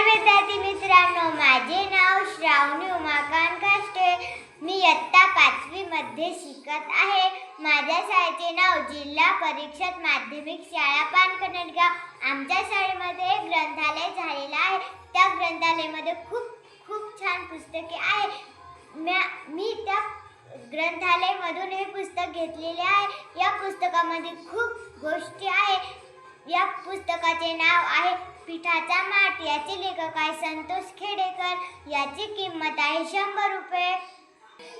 विद्यार्थी मित्रांनो माझे नाव श्रावणी उमाकांत काष्टे मी इयत्ता पाचवी मध्ये शिकत आहे माझ्या शाळेचे नाव जिल्हा परीक्षक माध्यमिक शाळा पानकनडगाव आमच्या शाळेमध्ये एक ग्रंथालय झालेलं आहे त्या ग्रंथालयामध्ये खूप खूप छान पुस्तके आहे म्या- मी त्या ग्रंथालयमधून हे पुस्तक घेतलेले आहे या पुस्तकामध्ये खूप गोष्टी आहे या पुस्तकाचे नाव आहे पिठाचा माठ याचे लेखक आहे संतोष खेडेकर. याची किंमत आहे शंभर रुपये.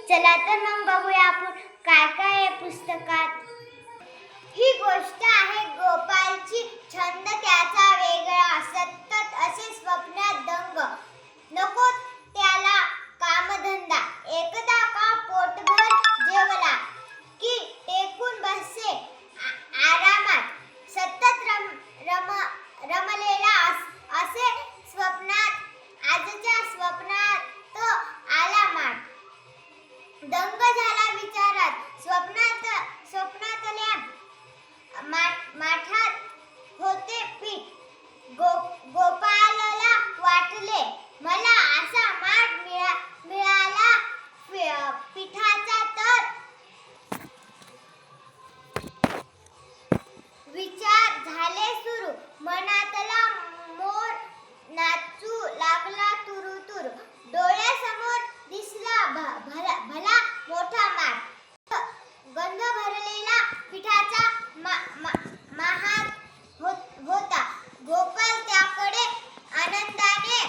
चला तर मग बघूया आपण काय काय आहे पुस्तकात. ही गोष्ट आहे गोपाल दंग झाला विचारात. स्वप्नात स्वप्नातल्या माठ माठात होते पीठ. गो गोपालला वाटले मला असा माठ मिळा मिळाला पि- पिठाचा तर. विचार झाले सुरू. मनातला मोर नाचू लागला तुरुतुर. डोळ्यासमोर दिसला भला भला मोठा माठ गंध भरलेला पिठाचा मा- मा- महाग होत- होता गोपाल त्याकडे आनंदाने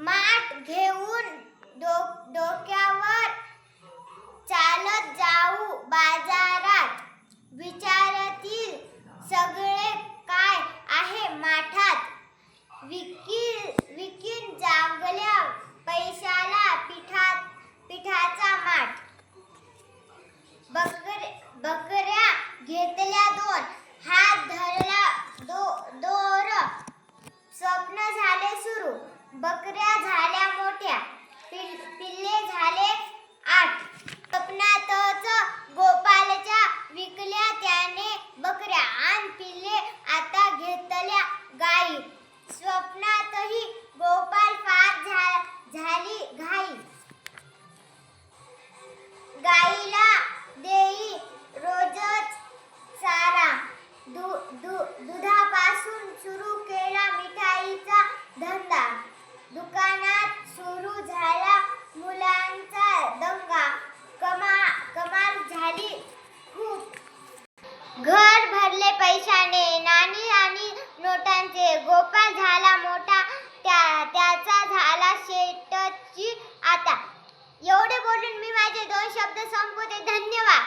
माठ घेऊन डो- डोक्यावर चालत जाऊ बाजारात विचारतील सगळे काय आहे माठात विकील विकीन जागल्या पैशाला पिठात पिठाचा माठ बकर बकऱ्या घेतल्या दोन. हात धरला दो दोर. स्वप्न झाले सुरू. बकऱ्या झाल्या मोठ्या. पिल्ले शब्द संपवते. धन्यवाद.